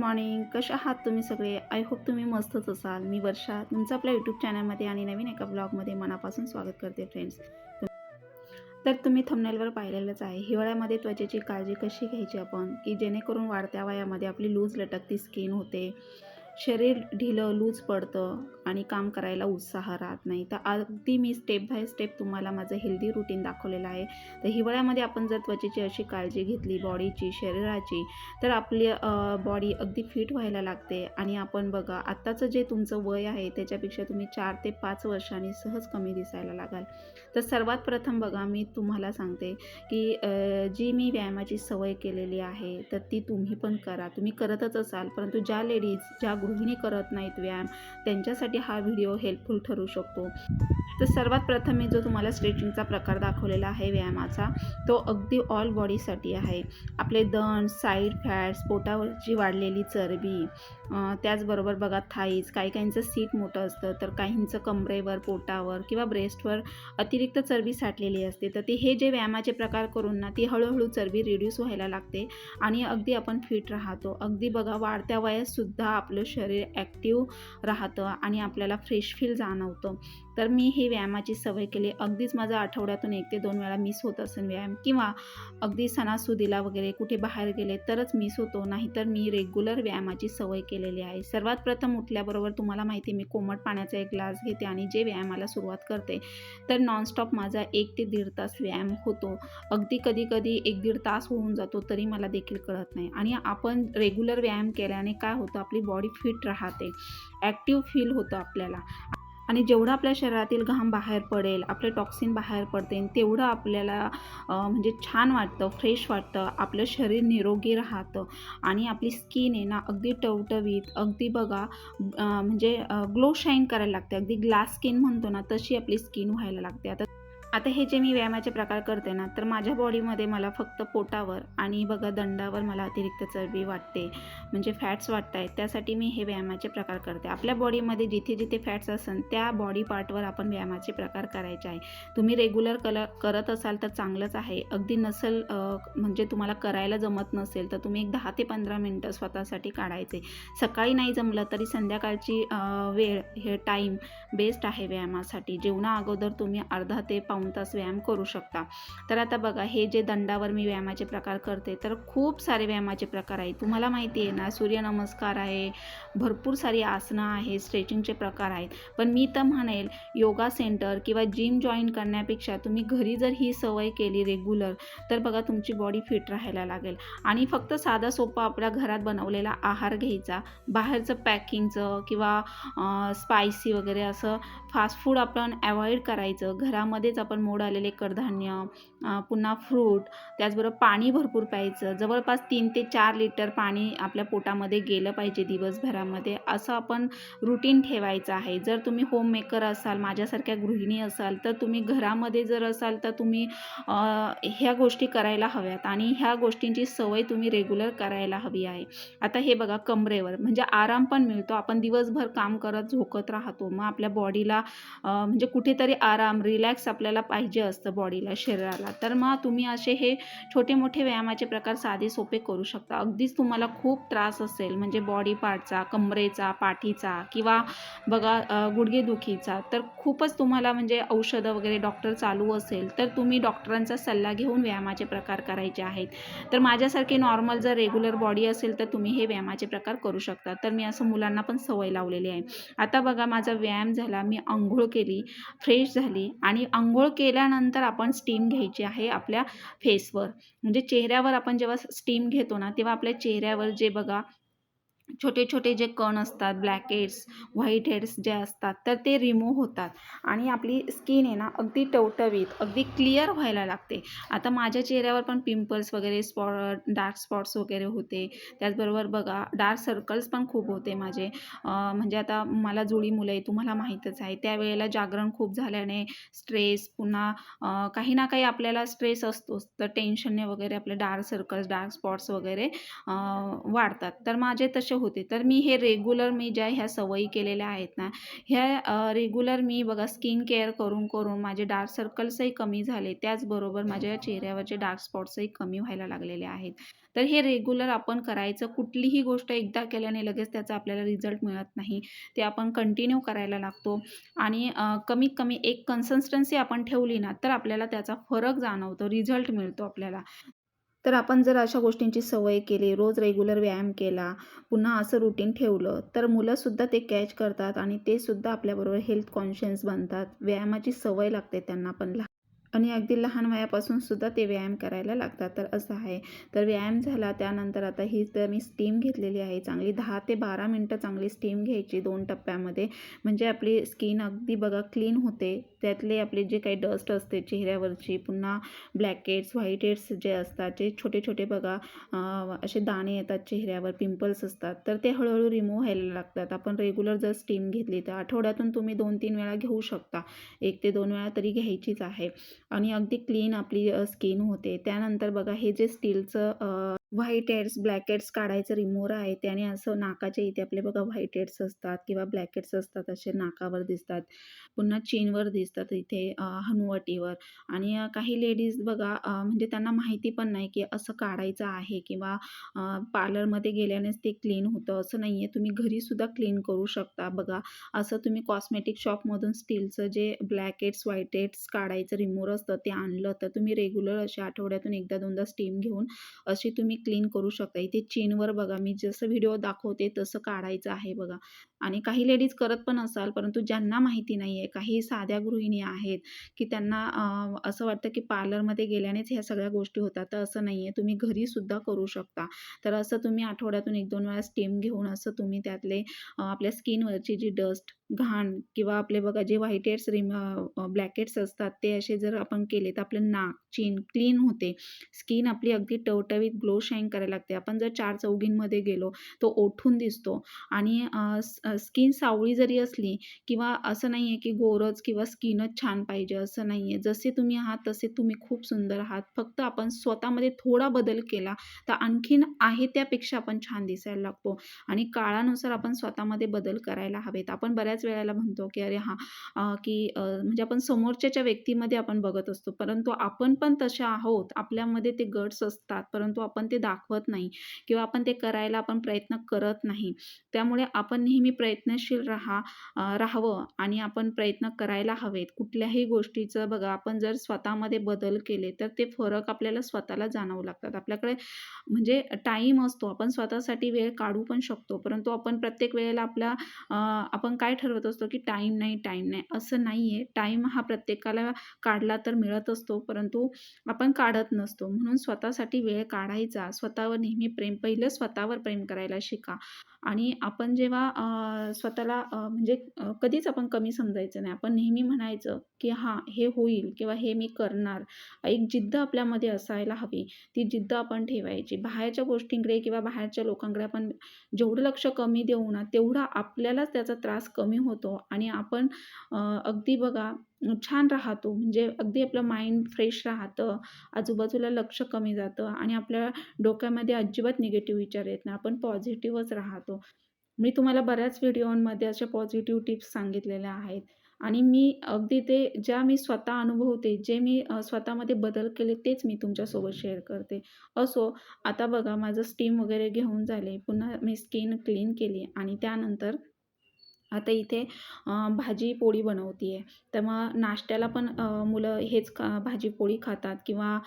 Morning कशा आहात तुम्ही सगळे? आय होप तुम्ही मस्तच असाल. मी वर्षा. तुमचं आपल्या यूट्यूब चॅनलमध्ये आणि नवीन एका ब्लॉगमध्ये मनापासून स्वागत करते फ्रेंड्स तर तुम्ही थंबनेलवर पाहिलेलंच आहे. हिवाळ्यामध्ये त्वचेची काळजी कशी घ्यायची आपण? की जेणेकरून वाढत्या वयामध्ये आपली लूज लटकती स्किन होते? शरीर ढिलं लूज पडतं आणि काम करायला उत्साह राहत नाही. तर अगदी मी स्टेप बाय स्टेप तुम्हाला माझं हेल्दी रुटीन दाखवलेलं आहे. तर हिवाळ्यामध्ये आपण जर त्वचेची अशी काळजी घेतली बॉडीची शरीराची तर आपली बॉडी अगदी फिट व्हायला लागते. आणि आपण बघा आत्ताचं जे तुमचं वय आहे त्याच्यापेक्षा तुम्ही चार ते पाच वर्षांनी सहज कमी दिसायला लागाल. तर सर्वात प्रथम बघा मी तुम्हाला सांगते की जी मी व्यायामाची सवय केलेली आहे तर ती तुम्ही पण करा. तुम्ही करतच असाल परंतु ज्या लेडीज ज्या गृहिणी करत नाहीत व्यायाम. त्यांच्यासाठी हा व्हिडिओ हेल्पफुल ठरू शकतो. तर सर्वात प्रथम मी जो तुम्हाला स्ट्रेचिंगचा प्रकार दाखवलेला आहे व्यायामाचा तो अगदी ऑल बॉडीसाठी आहे. आपले दण साईड फॅट्स पोटावरची वाढलेली चरबी त्याचबरोबर बघा थाईज काही काहींचं सीट मोठं असतं तर काहींचं कमरेवर पोटावर किंवा ब्रेस्टवर अतिरिक्त चरबी साठलेली असते. तर ती हे जे व्यायामाचे प्रकार करून ना ती हळूहळू चरबी रिड्यूस व्हायला लागते आणि अगदी आपण फिट राहतो. अगदी बघा वाढत्या वयातसुद्धा आपलं शरीर ॲक्टिव्ह राहतं आणि आपल्याला फ्रेश फील जाणवतं. तर मी हे व्यायामाची सवय केली. अगदीच माझा आठवड्यातून एक ते दोन वेळा मिस होत असेल व्यायाम किंवा अगदी सणासुदीला वगैरे कुठे बाहेर गेले तरच मिस होतो. नाहीतर मी रेग्युलर व्यायामाची सवय केली. केलेली आहे. सर्वात प्रथम उठल्याबरोबर तुम्हाला माहिती आहे, मी कोमट पाण्याचा एक ग्लास घेते आणि जे व्यायामाला सुरुवात करते तर नॉनस्टॉप माझा एक ते दीड तास व्यायाम होतो. अगदी कधी कधी एक दीड तास होऊन जातो तरी मला देखील कळत नाही. आणि आपण रेग्युलर व्यायाम केल्याने काय होतं आपली बॉडी फिट राहते. ॲक्टिव्ह फील होतं आपल्याला. आणि जेवढं आपल्या शरीरातील घाम बाहेर पडेल आपले टॉक्सिन बाहेर पडते तेवढं आपल्याला म्हणजे छान वाटतं फ्रेश वाटतं आपलं शरीर निरोगी राहतं. आणि आपली स्किन आहे ना अगदी टवटवीत अगदी बघा म्हणजे ग्लो शाईन करायला लागते. अगदी ग्लास स्किन म्हणतो ना तशी आपली स्किन व्हायला लागते. आता आता हे जे मी व्यायामाचे प्रकार करते ना तर माझ्या बॉडीमध्ये मला फक्त पोटावर आणि बघा दंडावर मला अतिरिक्त चरबी वाटते म्हणजे फॅट्स वाटत आहेत त्यासाठी मी हे व्यायामाचे प्रकार करते. आपल्या बॉडीमध्ये जिथे जिथे फॅट्स असेल त्या बॉडी पार्टवर आपण व्यायामाचे प्रकार करायचे आहे. तुम्ही रेग्युलर कल करत असाल तर चांगलंच आहे. अगदी नसेल म्हणजे तुम्हाला करायला जमत नसेल तर तुम्ही एक दहा ते पंधरा मिनटं स्वतःसाठी काढायचे. सकाळी नाही जमलं तरी संध्याकाळची वेळ हे टाईम बेस्ट आहे व्यायामासाठी. जेवणा अगोदर तुम्ही अर्धा ते पाऊण तास व्यायाम करू शकता. तर आता बघा हे जे दंडावर मी व्यायामाचे प्रकार करते तर खूप सारे व्यायामाचे प्रकार आहेत. तुम्हाला माहिती आहे ना सूर्यनमस्कार आहे भरपूर सारी आसनं आहेत स्ट्रेचिंगचे प्रकार आहेत. पण मी तर म्हणेल योगा सेंटर किंवा जिम जॉईन करण्यापेक्षा तुम्ही घरी जर ही सवय केली रेग्युलर तर बघा तुमची बॉडी फिट राहायला लागेल. आणि फक्त साधा सोपा आपल्या घरात बनवलेला आहार घ्यायचा. बाहेरचं पॅकिंगचं किंवा स्पायसी वगैरे असं फास्ट फूड आपण अवॉइड करायचं. घरामध्येच आपण मोड आलेले कडधान्य पुन्हा फ्रूट त्याचबरोबर पाणी भरपूर प्यायचं. जवळपास तीन ते चार लिटर पाणी आपल्या पोटामध्ये गेलं पाहिजे दिवसभरामध्ये. असं आपण रुटीन ठेवायचं आहे. जर तुम्ही होममेकर असाल माझ्यासारख्या गृहिणी असाल तर तुम्ही घरामध्ये जर असाल तर तुम्ही ह्या गोष्टी करायला हव्यात. आणि ह्या गोष्टींची सवय तुम्ही रेग्युलर करायला हवी आहे. आता हे बघा कमरेवर. म्हणजे आराम पण मिळतो. आपण दिवसभर काम करत झोकत राहतो. मग आपल्या बॉडीला म्हणजे कुठेतरी आराम रिलॅक्स आपल्याला पाहिजे असतं बॉडीला शरीराला. तर मग तुम्ही असे हे छोटे मोठे व्यायामाचे प्रकार साधे सोपे करू शकता. अगदीच तुम्हाला खूप त्रास असेल म्हणजे बॉडी पार्टचा कमरेचा पाठीचा किंवा बघा गुडघेदुखीचा तर खूपच तुम्हाला म्हणजे औषधं वगैरे डॉक्टर चालू असेल तर तुम्ही डॉक्टरांचा सल्ला घेऊन व्यायामाचे प्रकार करायचे आहेत. तर माझ्यासारखे नॉर्मल जर रेग्युलर बॉडी असेल तर तुम्ही हे व्यायामाचे प्रकार करू शकता. तर मी असं मुलांना पण सवय लावलेली आहे. आता बघा माझा व्यायाम झाला मी आंघोळ केली फ्रेश झाली आणि आंघोळ केल्यानंतर आपण स्टीम घ्यायची. आहे आपल्या फेसवर म्हणजे चेहऱ्यावर आपण जेव्हा स्टीम घेतो ना तेव्हा आपल्या चेहऱ्यावर जे बघा छोटे छोटे जे कण असतात ब्लॅक हेड्स व्हाईट हेड्स जे असतात तर ते रिमूव्ह होतात. आणि आपली स्किन आहे ना अगदी टवटवीत अगदी क्लिअर व्हायला लागते. आता माझ्या चेहऱ्यावर पण पिंपल्स वगैरे स्पॉट डार्क स्पॉट्स वगैरे होते. त्याचबरोबर बघा डार्क सर्कल्स पण खूप होते माझे. म्हणजे आता मला जुळी मुलं आहे तुम्हाला माहीतच आहे. त्यावेळेला जागरण खूप झाल्याने स्ट्रेस पुन्हा काही ना काही आपल्याला स्ट्रेस असतोच. तर टेन्शनने वगैरे आपले डार्क सर्कल्स डार्क स्पॉट्स वगैरे वाढतात. तर माझे तसे होते. तर मी हे रेग्युलर मी ज्या ह्या सवयी केलेल्या आहेत ना ह्या रेग्युलर मी बघा स्किन केअर करून करून माझे डार्क सर्कल्सही कमी झाले. त्याचबरोबर माझ्या चेहऱ्यावरचे डार्क स्पॉट्सही कमी व्हायला लागलेले आहेत. तर हे रेग्युलर आपण करायचं कुठलीही गोष्ट एकदा केल्याने लगेच त्याचा आपल्याला रिझल्ट मिळत नाही. ते आपण कंटिन्यू करायला लागतो. आणि कमीत कमी एक कन्सिस्टन्सी आपण ठेवली ना तर आपल्याला त्याचा फरक जाणवतो रिझल्ट मिळतो आपल्याला. तर आपण जर अशा गोष्टींची सवय केली रोज रेग्युलर व्यायाम केला पुन्हा असं रुटीन ठेवलं तर मुलंसुद्धा ते कॅच करतात आणि ते सुद्धा आपल्याबरोबर हेल्थ कॉन्शियस बनतात. व्यायामाची सवय लागते त्यांना पण. लहान आणि अगदी लहान वयापासून सुद्धा ते व्यायाम करायला लागतात. तर असं आहे. तर व्यायाम झाला त्यानंतर आता ही तर मी स्टीम घेतलेली आहे. चांगली दहा ते बारा मिनटं चांगली स्टीम घ्यायची दोन टप्प्यामध्ये. म्हणजे आपली स्किन अगदी बघा क्लीन होते. त्यातले आपले जे काही डस्ट असते चेहऱ्यावरची पुन्हा ब्लॅकेट्स व्हाईटेड्स व्हाईट हेड्स जे असतात जे छोटे छोटे बघा असे दाणे येतात चेहऱ्यावर पिंपल्स असतात. तर ते हळूहळू रिमूव्ह व्हायला लागतात. आपण रेग्युलर जर स्टीम घेतली तर आठवड्यातून तुम्ही दोन तीन वेळा घेऊ शकता. एक ते दोन वेळा तरी घ्यायचीच आहे. आणि अगदी क्लीन आपली स्किन होते. त्यानंतर बघा हे जे स्टीलचं व्हाईट हेड्स ब्लॅक हेड्स काढायचं रिमोर आहे त्याने असं नाकाच्या इथे आपले बघा व्हाईट हेड्स असतात किंवा ब्लॅक हेड्स असतात असे नाकावर दिसतात पुन्हा चीनवर दिसतात इथे हनुवटीवर. आणि काही लेडीज बघा म्हणजे त्यांना माहिती पण नाही की असं काढायचं आहे किंवा पार्लरमध्ये गेल्यानेच ते क्लीन होतं असं नाही आहे तुम्ही घरीसुद्धा क्लीन करू शकता. बघा असं तुम्ही कॉस्मेटिक शॉपमधून स्टीलचं जे ब्लॅक हेड्स व्हाईट हेड्स काढायचं रिमोर असतं ते आणलं तर तुम्ही रेग्युलर असे आठवड्यातून एकदा दोनदा स्टीम घेऊन अशी तुम्ही क्लीन करू शकता. इथे चीनवर बघा मी जसं व्हिडिओ दाखवते तसं काढायचं आहे बघा. आणि काही लेडीज करत पण असाल परंतु ज्यांना माहिती नाही आहे काही साध्या गृहिणी आहेत की त्यांना असं वाटतं की पार्लरमध्ये गेल्यानेच ह्या सगळ्या गोष्टी होतात. तर असं नाही आहे तुम्ही घरीसुद्धा करू शकता. तर असं तुम्ही आठवड्यातून एक दोन वेळा स्टीम घेऊन असं तुम्ही त्यातले आपल्या स्किनवरची जी डस्ट घाण किंवा आपले बघा जे व्हाईट हेड्स रिम ब्लॅकेट्स असतात ते असे जर आपण केले तर आपलं नाक चीन क्लीन होते स्किन आपली अगदी टवटवीत ग्लो शाईन करायला लागते. आपण जर चार चौघींमध्ये गेलो तो ओठून दिसतो आणि स्किन सावळी जरी असली किंवा असं नाही आहे की गोरच किंवा स्किनच छान पाहिजे असं नाही आहे जसे तुम्ही आहात तसे तुम्ही खूप सुंदर आहात. फक्त आपण स्वतःमध्ये थोडा बदल केला तर आणखीन आहे त्यापेक्षा आपण छान दिसायला लागतो. आणि काळानुसार आपण स्वतःमध्ये बदल करायला हवेत. आपण बऱ्याच वेळेला म्हणतो की अरे हां की म्हणजे आपण समोरच्याच्या व्यक्तीमध्ये आपण बघत असतो. परंतु आपण पण तशा आहोत. आपल्यामध्ये ते गट्स असतात. परंतु आपण ते दाखवत नाही किंवा आपण ते करायला आपण प्रयत्न करत नाही. त्यामुळे आपण नेहमी प्रयत्नशील राहा राहावं आणि आपण प्रयत्न करायला हवेत. कुठल्याही गोष्टीचं बघा आपण जर स्वतःमध्ये बदल केले तर ते फरक आपल्याला स्वतःला जाणवू लागतात. आपल्याकडे म्हणजे टाईम असतो. आपण स्वतःसाठी वेळ काढू पण शकतो. परंतु आपण प्रत्येक वेळेला आपल्या आपण काय ठरवतो असतो की टाईम नाही टाईम नाही. असं नाही आहे टाईम हा प्रत्येकाला काढला तर मिळत असतो परंतु आपण काढत नसतो. म्हणून स्वतःसाठी वेळ काढायचा. स्वतःवर नेहमी प्रेम पहिलं स्वतःवर प्रेम करायला शिका. आणि आपण जेव्हा स्वतःला म्हणजे कधीच आपण कमी समजायचं नाही. आपण नेहमी म्हणायचं की हां हे होईल किंवा हे मी करणार. एक जिद्द आपल्यामध्ये असायला हवी. ती जिद्द आपण ठेवायची. बाहेरच्या गोष्टींकडे किंवा बाहेरच्या लोकांकडे आपण जेवढं लक्ष कमी देऊ ना तेवढा आपल्यालाच त्याचा त्रास कमी होतो. आणि आपण अगदी बघा छान राहतो. म्हणजे अगदी आपलं माइंड फ्रेश राहतं. आजूबाजूला लक्ष कमी जातं. आणि आपल्या डोक्यामध्ये अजिबात निगेटिव्ह विचार येत नाही. आपण पॉझिटिव्हच राहतो. मी तुम्हाला बऱ्याच व्हिडिओमध्ये अशा पॉझिटिव्ह टिप्स सांगितलेल्या आहेत. आणि मी अगदी ते ज्या मी स्वतः अनुभवते जे मी स्वतःमध्ये बदल केले तेच मी तुमच्यासोबत शेअर करते. असो आता बघा माझं स्टीम वगैरे घेऊन झाले. पुन्हा मी स्किन क्लीन केली. आणि त्यानंतर आता इथे भाजी पोळी बनवते आहे तेव्हा नाश्त्याला पण मुलं हेच खा भाजी पोळी खातात किंवा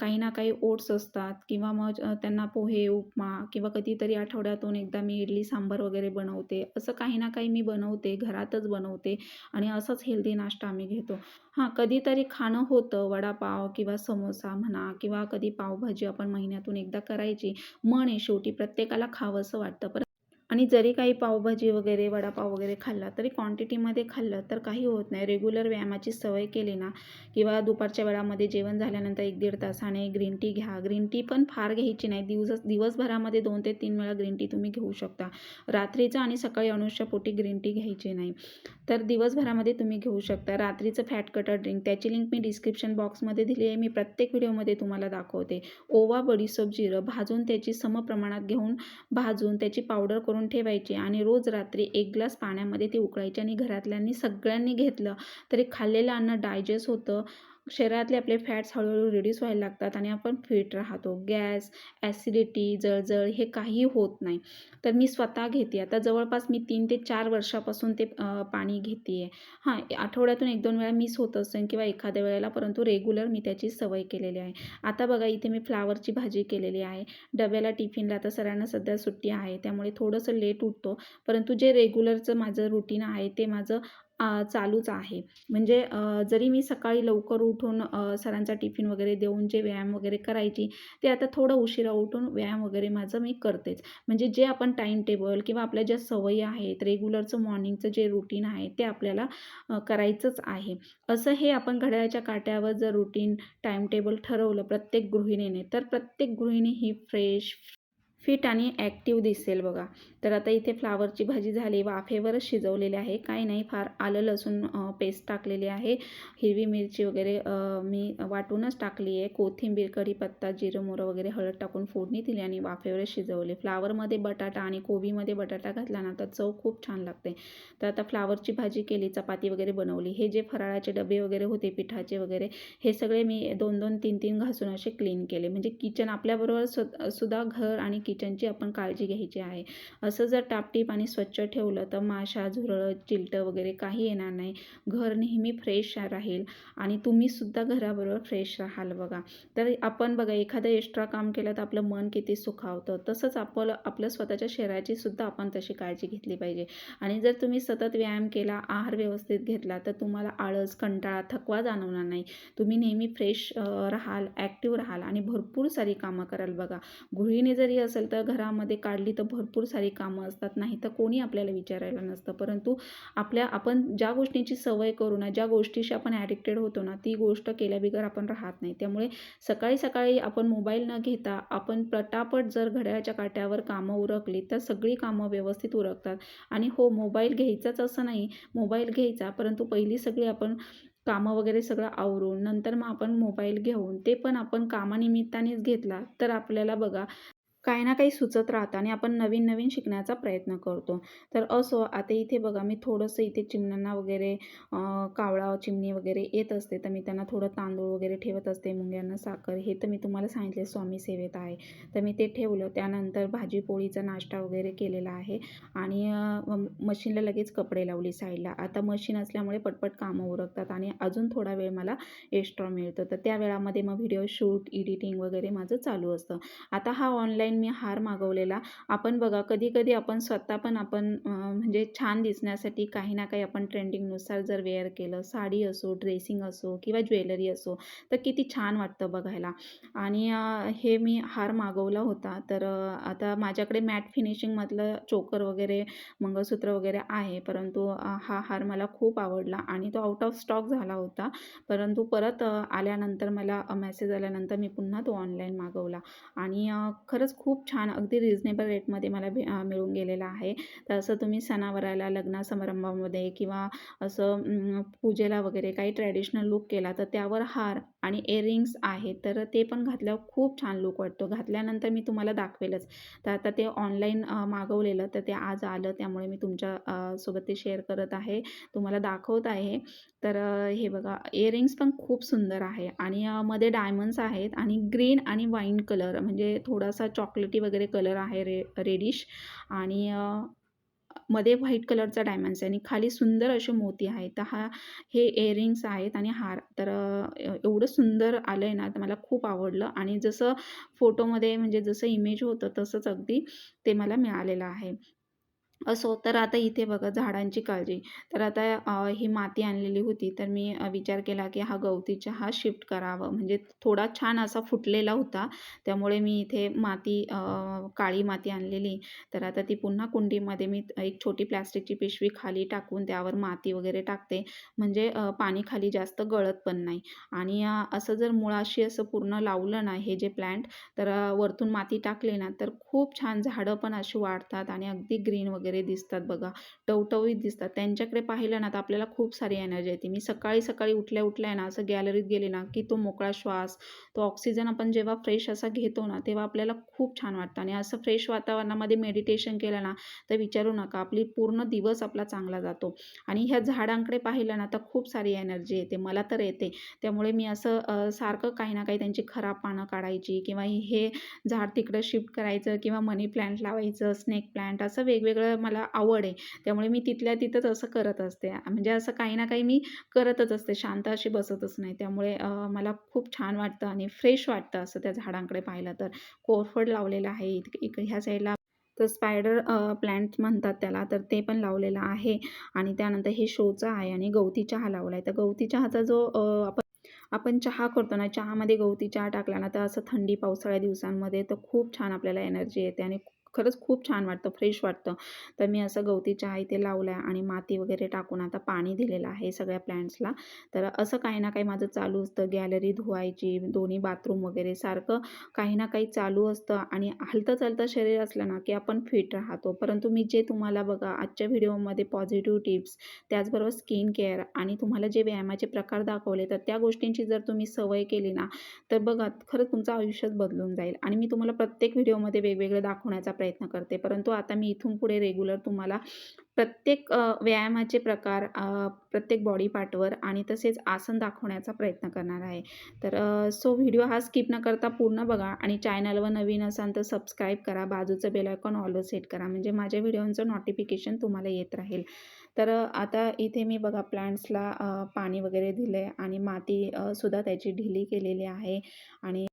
काही ना काही ओट्स असतात किंवा मग त्यांना पोहे उपमा किंवा कधीतरी आठवड्यातून एकदा मी इडली सांबार वगैरे बनवते. असं काही ना काही मी बनवते घरातच बनवते आणि असंच हेल्दी नाश्ता आम्ही घेतो. हां कधीतरी खाणं होतं वडापाव किंवा समोसा म्हणा किंवा कधी पावभाजी आपण महिन्यातून एकदा करायची मन आहे शेवटी प्रत्येकाला खावंसं वाटतं. परत आणि जरी काही पावभाजी वगैरे वडापाव वगैरे खाल्ला तरी क्वांटिटीमध्ये खाल्लं तर काही होत नाही. रेग्युलर व्यायामाची सवय केली ना किंवा दुपारच्या वेळामध्ये जेवण झाल्यानंतर एक दीड तासाने ग्रीन टी घ्या. ग्रीन टी पण फार घ्यायची नाही. दिवस दिवसभरामध्ये दोन ते तीन वेळा ग्रीन टी तुम्ही घेऊ शकता. रात्रीचं आणि सकाळी अनुष्यापोटी ग्रीन टी घ्यायची नाही. तर दिवसभरामध्ये तुम्ही घेऊ शकता. रात्रीचं फॅट कटर ड्रिंक त्याची लिंक मी डिस्क्रिप्शन बॉक्समध्ये दिली आहे. मी प्रत्येक व्हिडिओमध्ये तुम्हाला दाखवते. ओवा बडीसोप जिरं भाजून त्याची सम प्रमाणात घेऊन भाजून त्याची पावडर करून करून ठेवायची आणि रोज रात्री एक ग्लास पाण्यामध्ये ती उकळायची आणि घरातल्यांनी सगळ्यांनी घेतलं. तरी खाल्लेलं अन्न डायजेस्ट होतं. शरीरातले आपले फॅट्स हळूहळू रिड्यूस व्हायला लागतात आणि आपण फिट राहतो. गॅस ॲसिडिटी जळजळ हे काही होत नाही. तर मी स्वतः घेते. आता जवळपास मी तीन ते चार वर्षापासून ते पाणी घेते आहे हां आठवड्यातून एक दोन वेळा मिस होत असेल किंवा एखाद्या वेळेला परंतु रेग्युलर मी त्याची सवय केलेली आहे. आता बघा इथे मी फ्लावरची भाजी केलेली आहे. डब्याला टिफिनला आता सरांना सध्या सुट्टी आहे त्यामुळे थोडंसं लेट उठतो. परंतु जे रेग्युलरचं माझं रुटीन आहे ते माझं चालूच आहे. म्हणजे जरी मी सकाळी लवकर उठून सरांचा टिफिन वगैरे देऊन जे व्यायाम वगैरे करायची ते आता थोडं उशिरा उठून व्यायाम वगैरे माझं मी करतेच. म्हणजे जे आपण टाईम टेबल किंवा आपल्या ज्या सवयी आहेत रेग्युलरचं मॉर्निंगचं जे रुटीन आहे ते आपल्याला करायचंच आहे. असं हे आपण घड्याळ्याच्या काट्यावर जर रुटीन टाईम टेबल ठरवलं प्रत्येक गृहिणीने तर प्रत्येक गृहिणी ही फ्रेश फिट आणि ॲक्टिव्ह दिसेल बघा. तर आता इथे फ्लावरची भाजी झाली वाफेवरच शिजवलेली आहे. काही नाही फार आलं लसूण पेस्ट टाकलेली आहे. हिरवी मिरची वगैरे मी वाटूनच टाकली आहे. कोथिंबीर कढीपत्ता जिरं मोरं वगैरे हळद टाकून फोडणी दिली आणि वाफेवरच शिजवले. फ्लावरमध्ये बटाटा आणि कोबीमध्ये बटाटा घातला ना तर चव खूप छान लागते. तर आता फ्लावरची भाजी केली चपाती वगैरे बनवली. हे जे फराळाचे डबे वगैरे होते पिठाचे वगैरे हे सगळे मी दोन दोन तीन तीन घासून असे क्लीन केले. म्हणजे किचन आपल्याबरोबर सुद्धा घर आणि किचनची आपण काळजी घ्यायची आहे. असं जर टापटीप आणि स्वच्छ ठेवलं तर माशा झुरळं चिलटं वगैरे काही येणार नाही. घर नेहमी फ्रेश राहील आणि तुम्हीसुद्धा घराबरोबर फ्रेश राहाल बघा. तर आपण बघा एखादं एक्स्ट्रा काम केलं तर आपलं मन किती सुखावतं. तसंच आपलं आपलं स्वतःच्या शरीराची सुद्धा आपण तशी काळजी घेतली पाहिजे. आणि जर तुम्ही सतत व्यायाम केला आहार व्यवस्थित घेतला तर तुम्हाला आळस कंटाळा थकवा जाणवणार नाही. तुम्ही नेहमी फ्रेश राहाल ॲक्टिव्ह राहाल आणि भरपूर सारी कामं कराल बघा. गृहिणी जरी असेल तर घरामध्ये काढली तर भरपूर सारी कामं कामं असतात नाही तर कोणी आपल्याला विचारायला नसतं. परंतु आपल्या आपण ज्या गोष्टींची सवय करू ना ज्या गोष्टीशी आपण ॲडिक्टेड होतो ना ती गोष्ट केल्याबिगर आपण राहत नाही. त्यामुळे सकाळी सकाळी आपण मोबाईल न घेता आपण पटापट जर घड्याळच्या काट्यावर कामं उरकली तर सगळी कामं व्यवस्थित उरकतात. आणि हो मोबाईल घ्यायचाच असं नाही. मोबाईल घ्यायचा परंतु पहिली सगळी आपण कामं वगैरे सगळं आवरून नंतर मग आपण मोबाईल घेऊन ते पण आपण कामानिमित्तानेच घेतला तर आपल्याला बघा काही ना काही सुचत राहतं आणि आपण नवीन नवीन शिकण्याचा प्रयत्न करतो. तर असो आता इथे बघा मी थोडंसं इथे चिमण्यांना वगैरे कावळा चिमणी वगैरे येत असते तर मी त्यांना थोडं तांदूळ वगैरे ठेवत असते मुंग्यांना साखर हे तर मी तुम्हाला सांगितले स्वामी सेवेत आहे. तर मी ते ठेवलं. त्यानंतर भाजी पोळीचा नाश्ता वगैरे केलेला आहे आणि मशीनला लगेच कपडे लावली साईडला. आता मशीन असल्यामुळे पटपट कामं उरकतात आणि अजून थोडा वेळ मला एक्स्ट्रा मिळतो. तर त्या वेळामध्ये मग व्हिडिओ शूट एडिटिंग वगैरे माझं चालू असतं. आता हा ऑनलाईन मी हार मागवलेला. आपण बघा कधी कधी आपण स्वतः पण आपण म्हणजे छान दिसण्यासाठी काही ना काही आपण ट्रेंडिंगनुसार जर वेअर केलं साडी असो ड्रेसिंग असो किंवा ज्वेलरी असो तर किती छान वाटतं बघायला. आणि हे मी हार मागवला होता. तर आता माझ्याकडे मॅट फिनिशिंगमधलं चोकर वगैरे मंगळसूत्र वगैरे आहे. परंतु हा हार मला खूप आवडला आणि तो आउट ऑफ स्टॉक झाला होता. परंतु परत आल्यानंतर मला मेसेज आल्यानंतर मी पुन्हा तो ऑनलाईन मागवला. आणि खरंच खूप छान अगदी रिजनेबल रेटमध्ये मला भे मिळून गेलेला आहे. तर असं तुम्ही सणावाराला लग्न समारंभामध्ये किंवा असं पूजेला वगैरे काही ट्रॅडिशनल लुक केला तर त्यावर हार आणि इयरिंग्स आहेत तर ते पण घातल्यावर खूप छान लूक वाटतो. घातल्यानंतर मी तुम्हाला दाखवेलच. तर आता ते ऑनलाईन मागवलेलं तर ते आज आलं त्यामुळे मी तुमच्यासोबत ते शेअर करत आहे. तुम्हाला दाखवत आहे. तर हे बघा इयरिंग्स पण खूप सुंदर आहे. आणि मध्ये डायमंड्स आहेत आणि ग्रीन आणि वाईन कलर म्हणजे थोडासा चॉकलेटी वगैरे कलर आहे रे रेडिश आणि मध्ये व्हाईट कलरचा डायमंड्स आहे आणि खाली सुंदर असे मोती आहेत. तर हा हे इयरिंग्स आहेत आणि हार. तर एवढं सुंदर आलं आहे ना तर मला खूप आवडलं. आणि जसं फोटोमध्ये म्हणजे जसं इमेज होतं तसंच अगदी ते मला मिळालेलं आहे. असो तर आता इथे बघा झाडांची काळजी. तर आता ही माती आणलेली होती तर मी विचार केला की हा गवती चहा शिफ्ट करावं. म्हणजे थोडा छान असा फुटलेला होता त्यामुळे मी इथे माती काळी माती आणलेली. तर आता ती पुन्हा कुंडीमध्ये मी एक छोटी प्लॅस्टिकची पिशवी खाली टाकून त्यावर माती वगैरे टाकते. म्हणजे पाणी खाली जास्त गळत पण नाही. आणि असं जर मुळाशी असं पूर्ण लावलं ना हे जे प्लॅन्ट तर वरतून माती टाकली ना तर खूप छान झाडं पण अशी वाढतात आणि अगदी ग्रीन वगैरे वगैरे दिसतात बघा. टवटवीत दिसतात. त्यांच्याकडे पाहिलं ना तर आपल्याला खूप सारी एनर्जी येते. मी सकाळी सकाळी उठल्या उठल्या आहे ना असं गॅलरीत गेले ना की तो मोकळा श्वास तो ऑक्सिजन आपण जेव्हा फ्रेश असा घेतो ना तेव्हा आपल्याला खूप छान वाटतं. आणि असं फ्रेश वातावरणामध्ये मेडिटेशन केलं ना तर विचारू नका. आपली पूर्ण दिवस आपला चांगला जातो. आणि ह्या झाडांकडे पाहिलं ना तर खूप सारी एनर्जी येते. मला तर येते. त्यामुळे मी असं सारखं काही ना काही त्यांची खराब पानं काढायची किंवा हे झाड तिकडं शिफ्ट करायचं किंवा मनी प्लांट लावायचं स्नेक प्लांट असं वेगवेगळं मला आवड आहे. त्यामुळे मी तिथल्या तिथंच असं करत असते. म्हणजे असं काही ना काही मी करतच असते. शांत अशी बसतच नाही. त्यामुळे मला खूप छान वाटतं आणि फ्रेश वाटतं असं त्या झाडांकडे पाहिलं तर. कोरफड लावलेलं आहे इक ह्या साईडला. तर स्पायडर प्लॅन्ट म्हणतात त्याला तर ते पण लावलेलं आहे. आणि त्यानंतर हे शोचं आहे आणि गवती चहा लावला आहे तर गवती चहाचा जो आपण आपण चहा करतो ना चहामध्ये गवती चहा टाकला ना तर असं थंडी पावसाळ्या दिवसांमध्ये तर खूप छान आपल्याला एनर्जी येते आणि खरंच खूप छान वाटतं फ्रेश वाटतं. तर मी असं गवती चहा इथे लावला आहे आणि माती वगैरे टाकून आता पाणी दिलेलं आहे सगळ्या प्लॅन्ट्सला तर असं काही ना काही माझं चालू असतं गॅलरी धुवायची दोन्ही बाथरूम वगैरे सारखं काही ना काही चालू असतं. आणि हलतं चालतं शरीर असलं ना की आपण फिट राहतो. परंतु मी जे तुम्हाला बघा आजच्या व्हिडिओमध्ये पॉझिटिव्ह टिप्स त्याचबरोबर स्किन केअर आणि तुम्हाला जे व्यायामाचे प्रकार दाखवले तर त्या गोष्टींची जर तुम्ही सवय केली ना तर बघा खरंच तुमचं आयुष्यच बदलून जाईल. आणि मी तुम्हाला प्रत्येक व्हिडिओमध्ये वेगवेगळं दाखवण्याचा प्रयत्न प्रयत्न करते. परंतु आता मी इथून पुढे रेग्युलर तुम्हाला प्रत्येक व्यायामाचे प्रकार प्रत्येक बॉडी पार्टवर आणि तसेच आसन दाखवण्याचा प्रयत्न करणार आहे. तर सो व्हिडिओ हा स्किप न करता पूर्ण बघा आणि चॅनलवर नवीन असाल तर सबस्क्राईब करा. बाजूचं बेलायकॉन ऑलवर सेट करा. म्हणजे माझ्या व्हिडिओंचं नोटिफिकेशन तुम्हाला येत राहील. तर आता इथे मी बघा प्लांट्सला पाणी वगैरे दिलं आहे आणि माती सुद्धा त्याची ढिली केलेली आहे आणि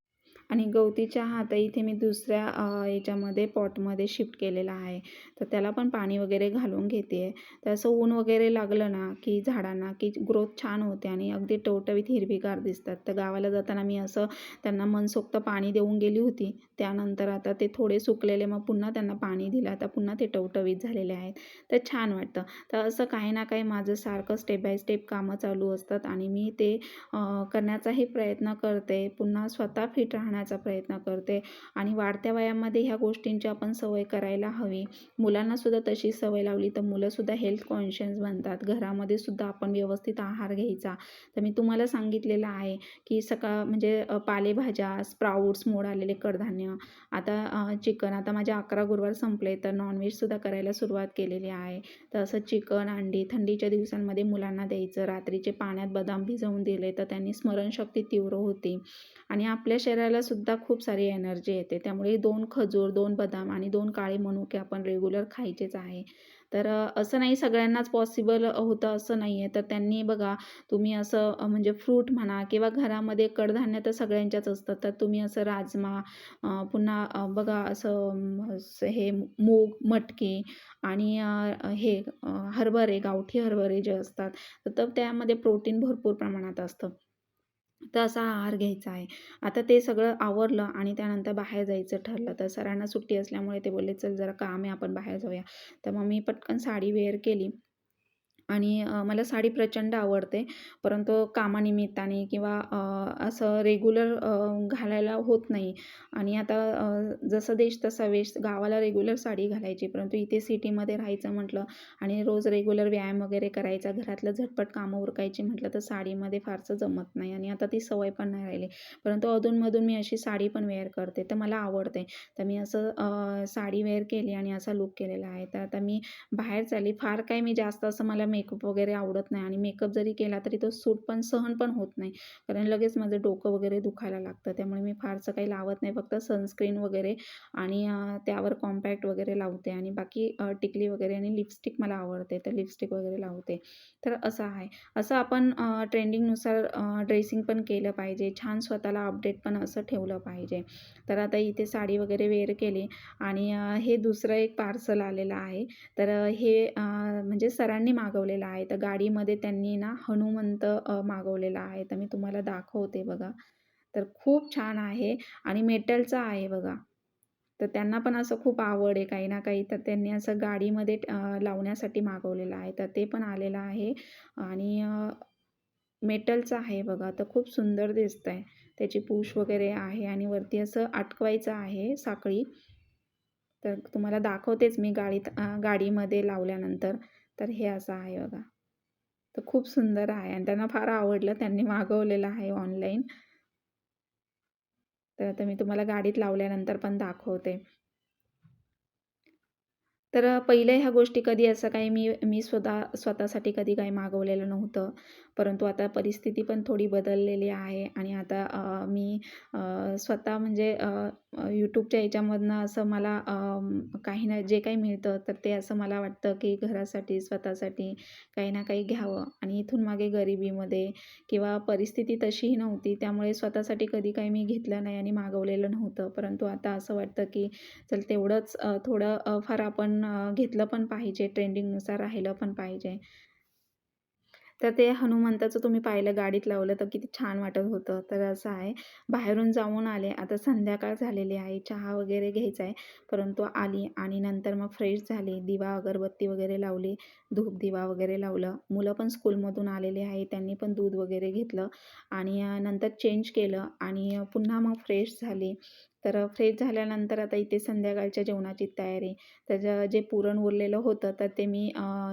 आणि गवती चहा आता इथे मी दुसऱ्या याच्यामध्ये पॉटमध्ये शिफ्ट केलेला आहे. तर त्याला पण पाणी वगैरे घालून घेते आहे तर असं ऊन वगैरे लागलं ना की झाडांना की ग्रोथ छान होते आणि अगदी टवटवीत हिरवीगार दिसतात. तर गावाला जाताना मी असं त्यांना मनसोक्त पाणी देऊन गेली होती. त्यानंतर आता ते थोडे सुकलेले मग पुन्हा त्यांना पाणी दिलं. आता पुन्हा ते टवटवीत झालेले आहेत. तर छान वाटतं. तर असं काही ना काही माझं सारखं स्टेप बाय स्टेप कामं चालू असतात आणि मी ते करण्याचाही प्रयत्न करते. पुन्हा स्वतः फिट करण्याचा प्रयत्न करते. आणि वाढत्या वयामध्ये ह्या गोष्टींची आपण सवय करायला हवी. मुलांनासुद्धा तशी सवय लावली तर मुलंसुद्धा हेल्थ कॉन्शियस बनतात. घरामध्ये सुद्धा आपण व्यवस्थित आहार घ्यायचा. तर मी तुम्हाला सांगितलेलं आहे की सकाळ म्हणजे पालेभाज्या स्प्राऊट्स मोड आलेले कडधान्य आता चिकन आता माझे अकरा गुरुवार संपले तर नॉनव्हेजसुद्धा करायला सुरुवात केलेली आहे. तर असं चिकन अंडी थंडीच्या दिवसांमध्ये मुलांना द्यायचं. रात्रीचे पाण्यात बदाम भिजवून दिले तर त्यांनी स्मरणशक्ती तीव्र होती. आणि आपल्या शरीराला सुद्धा खूप सारी एनर्जी येते. त्यामुळे दोन खजूर दोन बदाम आणि दोन काळे मनुके आपण रेग्युलर खायचेच आहे. तर असं नाही सगळ्यांनाच पॉसिबल होतं असं नाही आहे तर त्यांनी बघा तुम्ही असं म्हणजे फ्रूट म्हणा किंवा घरामध्ये कडधान्य तर सगळ्यांच्याच असतं तर तुम्ही असं राजमा पुन्हा बघा असं हे मूग मटकी आणि हे हरभरे गावठी हरभरे जे असतात तर त्यामध्ये प्रोटीन भरपूर प्रमाणात असतं. तर असा आहार घ्यायचा आहे. आता ते सगळं आवरलं आणि त्यानंतर बाहेर जायचं ठरलं तर सरांना सुट्टी असल्यामुळे ते बोलले चल जरा काम आहे आपण बाहेर जाऊया. तर मग मी पटकन साडी वेअर केली. आणि मला साडी प्रचंड आवडते. परंतु कामानिमित्ताने किंवा असं रेग्युलर घालायला होत नाही. आणि आता जसं देश तसा वेश गावाला रेग्युलर साडी घालायची. परंतु इथे सिटीमध्ये राहायचं म्हटलं आणि रोज रेग्युलर व्यायाम वगैरे करायचा घरातलं झटपट कामं उरकायची म्हटलं तर साडीमध्ये फारसं जमत नाही आणि आता ती सवय पण नाही राहिली. परंतु अधूनमधून मी अशी साडी पण वेअर करते तर मला आवडते. तर मी असं साडी वेअर केली आणि असा लुक केलेला आहे. तर आता मी बाहेर चालली. फार काही मी जास्त असं मला मेकअप वगैरे आवडत नाही आणि मेकअप जरी केला तरी तो सूट पण सहन पण होत नाही. कारण लगेच माझं डोकं वगैरे दुखायला लागतं. त्यामुळे मी फारसं काही लावत नाही. फक्त सनस्क्रीन वगैरे आणि त्यावर कॉम्पॅक्ट वगैरे लावते आणि बाकी टिकली वगैरे आणि लिपस्टिक मला आवडते. तर लिपस्टिक वगैरे लावते. तर असं आहे. असं आपण ट्रेंडिंगनुसार ड्रेसिंग पण केलं पाहिजे. छान स्वतःला अपडेट पण असं ठेवलं पाहिजे. तर आता इथे साडी वगैरे वेअर केली आणि हे दुसरं एक पार्सल आलेलं आहे. तर हे म्हणजे सरांनी मागवलेला आहे. तर गाडीमध्ये त्यांनी ना हनुमंत मागवलेला आहे. तर मी तुम्हाला दाखवते बघा. तर खूप छान आहे आणि मेटलचा आहे बघा. तर त्यांना पण असं खूप आवड आहे काही ना काही. तर त्यांनी असं गाडीमध्ये लावण्यासाठी मागवलेलं आहे. तर ते पण आलेलं आहे आणि मेटलचं आहे बघा. तर खूप सुंदर दिसत आहे त्याची पूश वगैरे आहे आणि वरती असं अटकवायचं आहे साखळी. तर तुम्हाला दाखवतेच मी गाडीत गाडीमध्ये लावल्यानंतर. तर हे असं आहे बघा. तर खूप सुंदर आहे आणि त्यांना फार आवडलं. त्यांनी मागवलेलं आहे ऑनलाईन तर आता मी तुम्हाला गाडीत लावल्यानंतर पण दाखवते. तर पहिले ह्या गोष्टी कधी असं काही मी मी स्वतः स्वतःसाठी कधी काही मागवलेलं नव्हतं. परंतु आता परिस्थिती पण थोडी बदललेली आहे आणि आता मी स्वतः म्हणजे यूट्यूबच्या याच्यामधनं असं मला काही ना जे काही मिळतं तर ते असं मला वाटतं की घरासाठी स्वतःसाठी काही ना काही घ्यावं. आणि इथून मागे गरिबीमध्ये किंवा परिस्थिती तशीही नव्हती त्यामुळे स्वतःसाठी कधी काही मी घेतलं नाही आणि मागवलेलं नव्हतं. परंतु आता असं वाटतं की चल तेवढंच थोडं फार आपण घेतलं पण पाहिजे ट्रेंडिंगनुसार राहिलं पण पाहिजे. तर ते हनुमंताचं तुम्ही पाहिलं गाडीत लावलं तर किती छान वाटत होतं. तर असं आहे बाहेरून जाऊन आले आता संध्याकाळ झालेली आहे चहा वगैरे घ्यायचा आहे परंतु आली आणि नंतर मग फ्रेश झाली दिवा अगरबत्ती वगैरे लावली धूप दिवा वगैरे लावलं. मुलं पण स्कूलमधून आलेले आहे त्यांनी पण दूध वगैरे घेतलं आणि नंतर चेंज केलं आणि पुन्हा मग फ्रेश झाली. तर फ्रेश झाल्यानंतर आता इथे संध्याकाळच्या जेवणाची तयारी. त्याचं जे पुरण उरलेलं होतं तर ते मी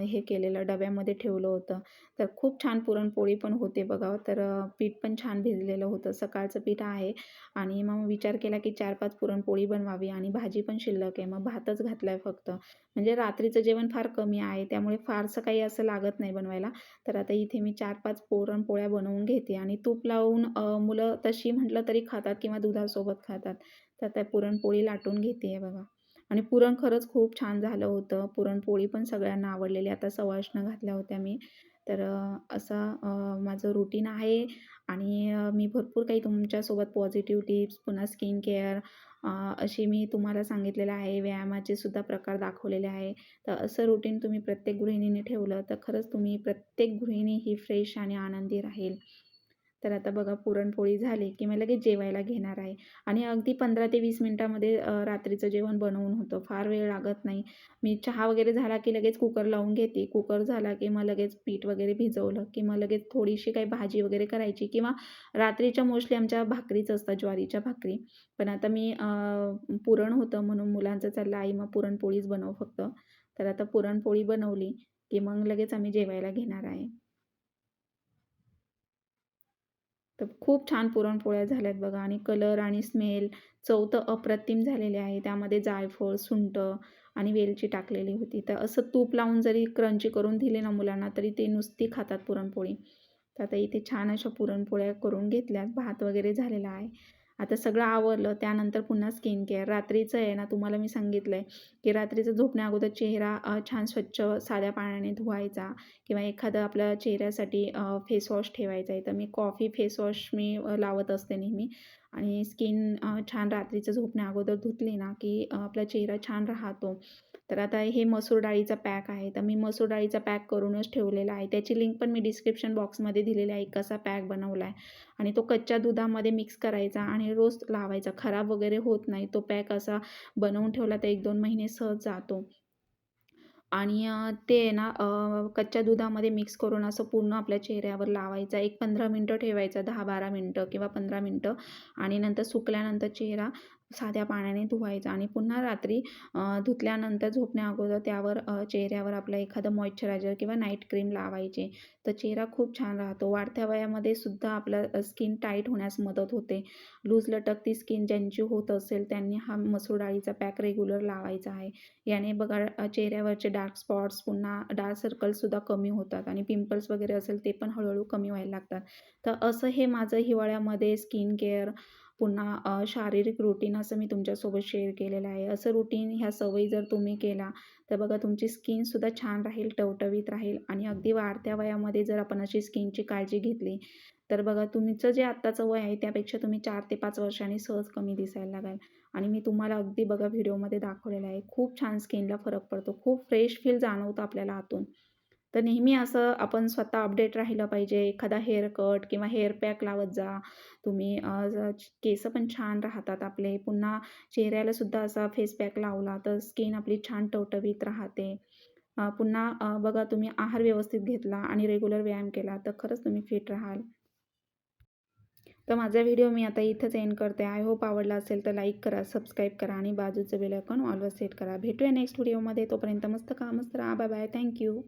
हे केलेलं डब्यामध्ये ठेवलं होतं. तर खूप छान पुरणपोळी पण होते बघा. तर पीठ पण छान भिजलेलं होतं. सकाळचं पीठ आहे. आणि मग विचार केला की चार पाच पुरणपोळी बनवावी आणि भाजी पण शिल्लक आहे. मग भातच घातला आहे फक्त. म्हणजे रात्रीचं जेवण फार कमी आहे त्यामुळे फारसं काही असं लागत नाही बनवायला. तर आता इथे मी चार पाच पुरणपोळ्या बनवून घेते आणि तूप लावून मुलं तशी म्हटलं तरी खातात किंवा दुधासोबत खातात. तर त्या पुरणपोळी लाटून घेते आहे बघा. आणि पुरण खरंच खूप छान झालं होतं. पुरणपोळी पण सगळ्यांना आवडलेली. आता सवाष्ण घातल्या होत्या मी. तर असं माझं रुटीन आहे आणि मी भरपूर काही तुमच्यासोबत पॉझिटिव्ह टिप्स पुन्हा स्किन केअर अशी मी तुम्हाला सांगितलेलं आहे. व्यायामाचे सुद्धा प्रकार दाखवलेले आहे. तर असं रुटीन तुम्ही प्रत्येक गृहिणीने ठेवलं तर खरंच तुम्ही प्रत्येक गृहिणी ही फ्रेश आणि आनंदी राहील. तर आता बघा पुरणपोळी झाली की मी लगेच जेवायला घेणार आहे. आणि अगदी पंधरा ते वीस मिनटामध्ये रात्रीचं जेवण बनवून होतं. फार वेळ लागत नाही. मी चहा वगैरे झाला की लगेच कुकर लावून घेते. कुकर झाला की मग लगेच पीठ वगैरे भिजवलं की मग लगेच थोडीशी काही भाजी वगैरे करायची किंवा रात्रीच्या मोस्टली आमच्या भाकरीच असतात ज्वारीच्या भाकरी. पण आता मी पुरण होतं म्हणून मुलांचं चाललं आई मग पुरणपोळीच बनव फक्त. तर आता पुरणपोळी बनवली की मग लगेच आम्ही जेवायला घेणार आहे. तर खूप छान पुरणपोळ्या झाल्यात बघा. आणि कलर आणि स्मेल चव तर अप्रतिम झालेले आहे. त्यामध्ये जायफळ सुंट आणि वेलची टाकलेली होती. तर असं तूप लावून जरी क्रंची करून दिले ना मुलांना तरी ते नुसती खातात पुरणपोळी. तर आता इथे छान अशा पुरणपोळ्या करून घेतल्यात. भात वगैरे झालेला आहे. आता सगळं आवरलं त्यानंतर पुन्हा स्किन केअर रात्रीचं आहे ना तुम्हाला मी सांगितलं आहे की रात्रीचं झोपण्या अगोदर चेहरा छान स्वच्छ साध्या पाण्याने धुवायचा किंवा एखादं आपल्या चेहऱ्यासाठी फेसवॉश ठेवायचा. आहे तर मी कॉफी फेसवॉश मी लावत असते नेहमी. आणि स्किन छान रात्रीचं झोपण्या अगोदर धुतली ना की आपला चेहरा छान राहतो. तर आता हे मसूर डाळीचा पॅक आहे. तर मी मसूर डाळीचा पॅक करूनच ठेवलेला आहे. त्याची लिंक पण मी डिस्क्रिप्शन बॉक्समध्ये दिलेली आहे. कसा पॅक बनवला आहे आणि तो कच्च्या दुधामध्ये मिक्स करायचा आणि रोज लावायचा. खराब वगैरे होत नाही. तो पॅक असा बनवून ठेवला तर एक दोन महिने सहज जातो. आणि ते ना कच्च्या दुधामध्ये मिक्स करून असं पूर्ण आपल्या चेहऱ्यावर लावायचा. एक पंधरा मिनटं ठेवायचा दहा बारा मिनटं किंवा पंधरा मिनटं. आणि नंतर सुकल्यानंतर चेहरा साध्या पाण्याने धुवायचा आणि पुन्हा रात्री धुतल्यानंतर झोपण्या अगोदर त्यावर चेहऱ्यावर आपलं एखादं मॉइश्चरायझर किंवा नाईट क्रीम लावायचे. तर चेहरा खूप छान राहतो. वाढत्या वयामध्ये सुद्धा आपलं स्किन टाईट होण्यास मदत होते. लूज लटकती स्किन ज्यांची होत असेल त्यांनी हा मसूर डाळीचा पॅक रेग्युलर लावायचा आहे. याने बघा चेहऱ्यावरचे डार्क स्पॉट्स पुन्हा डार्क सर्कल्ससुद्धा कमी होतात आणि पिंपल्स वगैरे असेल ते पण हळूहळू कमी व्हायला लागतात. तर असं हे माझं हिवाळ्यामध्ये स्किन केअर पुन्हा शारीरिक रुटीन असं मी तुमच्यासोबत शेअर केलेलं आहे. असं रुटीन ह्या सवयी जर तुम्ही केला तर बघा तुमची स्किनसुद्धा छान राहील टवटवीत राहील आणि अगदी वाढत्या वयामध्ये जर आपण अशी स्किनची काळजी घेतली तर बघा तुमचं जे आत्ताचं वय आहे त्यापेक्षा तुम्ही चार ते पाच वर्षांनी सहज कमी दिसायला लागाल. आणि मी तुम्हाला अगदी बघा व्हिडिओमध्ये दाखवलेला आहे. खूप छान स्किनला फरक पडतो. खूप फ्रेश फील जाणवतं आपल्याला आतून. तर नेहमी असं आपण स्वतः अपडेट राहिलं पाहिजे. एखादा हेअर कट किंवा हेअर पॅक लावत जा. तुम्ही केस पण छान राहतात आपले. पुन्हा चेहऱ्याला सुद्धा असा फेस पॅक लावला तर स्किन आपली छान टवटवीत राहते. पुन्हा बघा तुम्ही आहार व्यवस्थित घेतला आणि रेग्युलर व्यायाम केला तर खरंच तुम्ही फिट राहाल. तर माझा व्हिडिओ मी आता इथंच एंड करते. आय होप आवडला असेल तर लाईक करा सबस्क्राईब करा आणि बाजूचं बेल आयकॉन ऑलवर सेट करा. भेटूया नेक्स्ट व्हिडिओमध्ये तोपर्यंत मस्त का मस्त राहा. Bye bye thank you